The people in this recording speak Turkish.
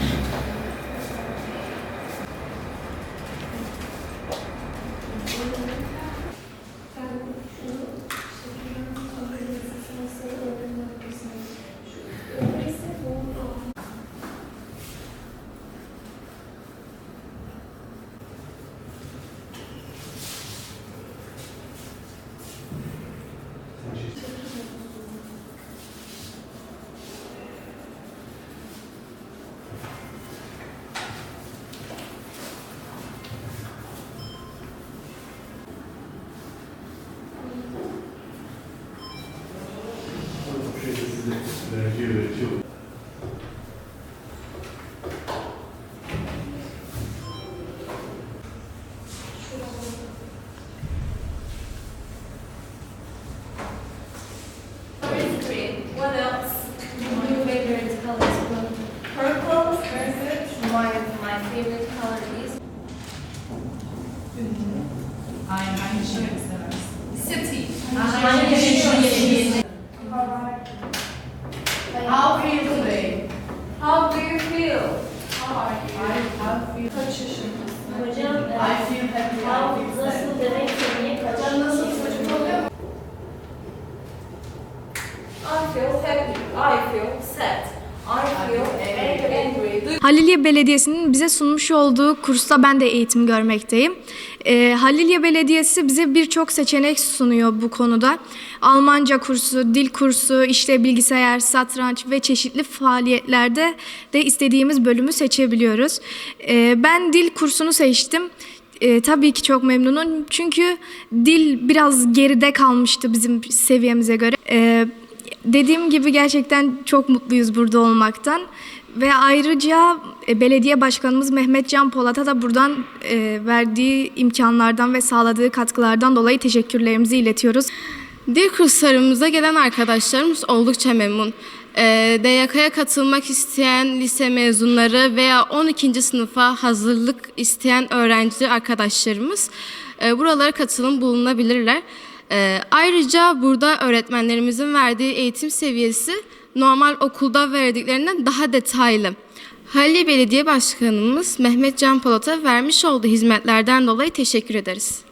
え? What else do favorite colors from? Purple, perfect. One of my favorite color is I'm City. I'm feel? Kaç yaşındasın? Feel happy. I feel sad. nasıl demek Hocam nasıl çocuk oluyor? I feel happy. I feel sad. I feel. Halilye Belediyesi'nin bize sunmuş olduğu kursta ben de eğitim görmekteyim. Ee, Halilye Belediyesi bize birçok seçenek sunuyor bu konuda. Almanca kursu, dil kursu, işte bilgisayar, satranç ve çeşitli faaliyetlerde de istediğimiz bölümü seçebiliyoruz. Ee, ben dil kursunu seçtim. Ee, tabii ki çok memnunum çünkü dil biraz geride kalmıştı bizim seviyemize göre. Ee, dediğim gibi gerçekten çok mutluyuz burada olmaktan. Ve ayrıca e, belediye başkanımız Mehmet Can Polat'a da buradan e, verdiği imkanlardan ve sağladığı katkılardan dolayı teşekkürlerimizi iletiyoruz. Dil kurslarımıza gelen arkadaşlarımız oldukça memnun. Ee, DYK'ya katılmak isteyen lise mezunları veya 12. sınıfa hazırlık isteyen öğrenci arkadaşlarımız e, buralara katılım bulunabilirler. Ee, ayrıca burada öğretmenlerimizin verdiği eğitim seviyesi normal okulda verdiklerinden daha detaylı. Halil Belediye Başkanımız Mehmet Can Polat'a vermiş olduğu hizmetlerden dolayı teşekkür ederiz.